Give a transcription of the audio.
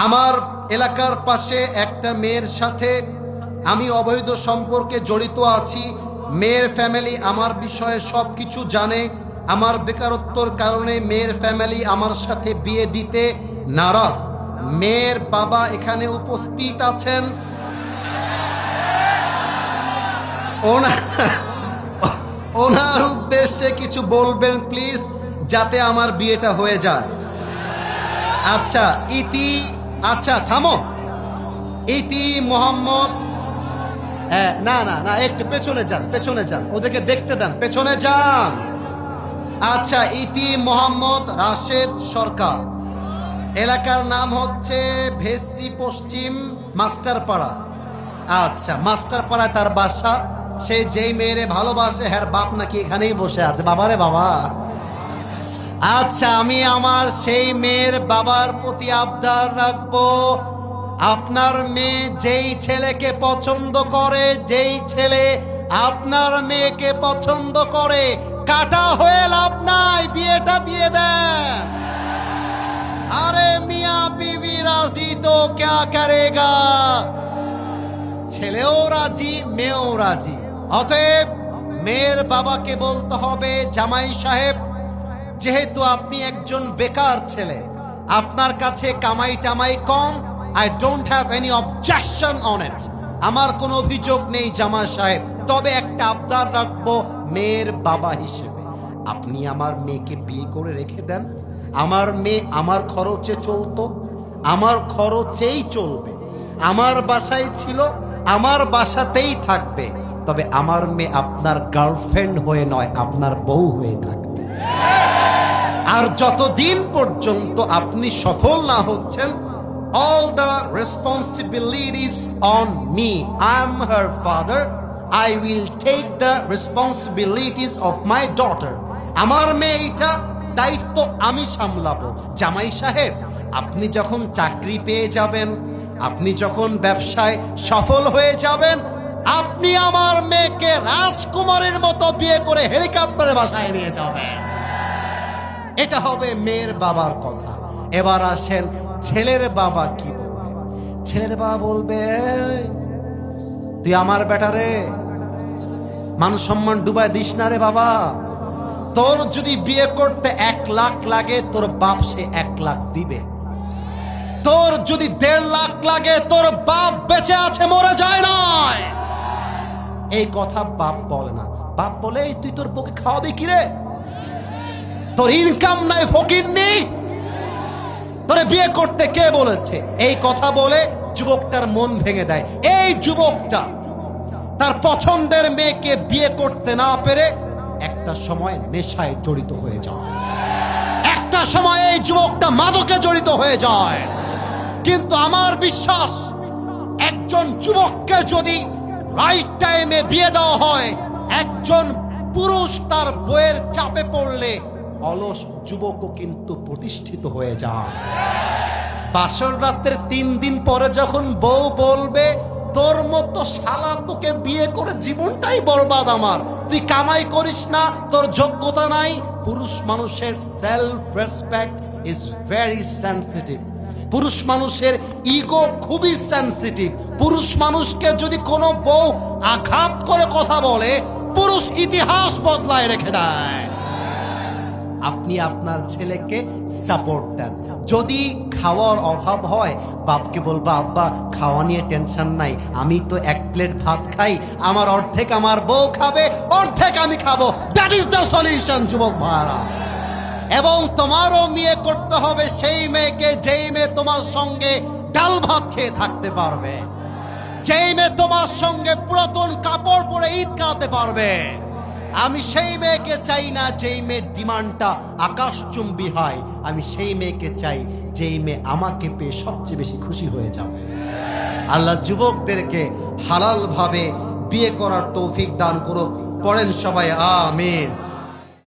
আমার এলাকার পাশে একটা মেয়ের সাথে আমি অবৈধ সম্পর্কে জড়িত আছি। মেয়ের ফ্যামিলি আমার বিষয়ে সব কিছু জানে। আমার বেকারত্বর কারণে মেয়ের ফ্যামিলি আমার সাথে বিয়ে দিতে নারাজ। মেয়ের বাবা এখানে উপস্থিত আছেন। ওনা- ওনার উদ্দেশ্যে কিছু বলবেন প্লিজ যাতে আমার বিয়েটা হয়ে যায়। আচ্ছা ইতি আচ্ছা থামো। ইতি মোহাম্মদ। হ্যাঁ না না না, একটু পেছনে যান পেছনে যান। ওদেরকে দেখতে দেন, পেছনে যান। আচ্ছা ইতি মোহাম্মদ রাশেদ সরকার। এলাকার নাম হচ্ছে ভেসি পশ্চিম মাস্টারপাড়া। আচ্ছা মাস্টারপাড়ায় তার বাসা। সে যেই মেয়েরে ভালোবাসে, হ্যার বাপ নাকি এখানেই বসে আছে। বাবারে বাবা। আচ্ছা আমি আমার সেই মেয়ের বাবার প্রতি আবদার রাখব। আপনার মেয়ে যেই ছেলেকে পছন্দ করে, যেই ছেলে আপনার মেয়েকে পছন্দ করে, কাটা হয়ে লাভ নাই, বিয়েটা দিয়ে দেন। আরে মিয়া বিবি, রাজি তো ক্যা করেগা? ছেলেও রাজি, মেয়েও রাজি। অতএব মেয়ের বাবাকে বলতে হবে, জামাই সাহেব যেহেতু আপনি একজন বেকার ছেলে, আপনার কাছে কামাই টামাই কম I don't have any objection on it আমার কোনো অভিযোগ নেই জামা সাহেব, তবে একটা আবদার রাখব মেয়ের বাবা হিসেবে। আপনি আমার মেয়েকে বিয়ে করে রেখে দেন। আমার মেয়ে আমার খরচে চলতো, আমার খরচেই চলবে। আমার বাসায় ছিল, আমার বাসাতেই থাকবে। তবে আমার মেয়ে আপনার গার্লফ্রেন্ড হয়ে নয়, আপনার বউ হয়ে থাকবে আর যতদিন পর্যন্ত আপনি সফল না হচ্ছেন all the responsibilities on me I am her father I will take the responsibilities of my daughter আমার মেয়েটা দায়িত্ব আমি সামলাবো। জামাই সাহেব, আপনি যখন চাকরি পেয়ে যাবেন, আপনি যখন ব্যবসায় সফল হয়ে যাবেন, আপনি আমার মেয়েকে রাজকুমারের মতো বিয়ে করে হেলিকপ্টারে বাসায় নিয়ে যাবেন। এটা হবে মেয়ের বাবার কথা। এবার আসেন ছেলের বাবা কি বলবে? ছেলের বাবা বলবে, তুই আমার বেটারে মান সম্মান ডুবায় দিস না রে বাবা। তোর যদি বিয়ে করতে এক লাখ লাগে, তোর বাপ সে এক লাখ দিবে। তোর যদি দেড় লাখ লাগে, তোর বাপ বেঁচে আছে, মরে যায় নয়। এই কথা বাপ বলে না। বাপ বলে তুই তোর বউকে খাওয়াবি কি রে? তোর ইনকাম নাই ফকির নেই তোরে বিয়ে করতে কে বলেছে? এই কথা বলে যুবকটার মন ভেঙে দেয়। এই যুবকটা তার পছন্দের মেয়েকে বিয়ে করতে না পেরে একটা সময় নেশায় জড়িত হয়ে যায়। একটা সময় এই যুবকটা মাদকে জড়িত হয়ে যায়। কিন্তু আমার বিশ্বাস, একজন যুবককে যদি রাইট টাইমে বিয়ে দেওয়া হয়, একজন পুরুষ তার বইয়ের চাপে পড়লে অলস যুবকও কিন্তু প্রতিষ্ঠিত হয়ে যায়। বাসর রাতের তিন দিন পরে যখন বউ বলবে, তোর মতো শালা তোকে বিয়ে করে জীবনটাই বরবাদ আমার। তুই কামাই করিস না, তোর যোগ্যতা নাই। পুরুষ মানুষের self respect is very sensitive পুরুষ মানুষের ইগো খুবই সেন্সিটিভ পুরুষ মানুষকে যদি কোনো বউ আঘাত করে কথা বলে, পুরুষ ইতিহাস বদলায় রেখে দেয়। আপনি আপনার ছেলেকে সাপোর্ট দেন। যদি খাওয়ার অভাব হয়, বাপকে বলব, আব্বা, খাওয়া নিয়ে টেনশন নাই, আমি তো এক প্লেট ভাত খাই, আমার অর্ধেক আমার বউ খাবে, অর্ধেক আমি খাব। দ্যাট ইজ দ্য সলিউশন যুবক ভাড়া এবং তোমারও মেয়ে করতে হবে সেই মেয়েকে, যেই মেয়ে তোমার সঙ্গে ডাল ভাত খেয়ে থাকতে পারবে। যেই মেয়ে তোমার সঙ্গে পুরাতন কাপড় পরে ঈদ কাটাতে পারবে। আমি সেই মেয়েকে চাই না যেই মেয়ের ডিমান্ডটা আকাশচুম্বী হয়। আমি সেই মেয়েকে চাই যেই মেয়ে আমাকে পেয়ে সবচেয়ে বেশি খুশি হয়ে যাবে। আল্লাহ যুবকদেরকে হালালভাবে বিয়ে করার তৌফিক দান করো পড়েন সবাই, আমিন।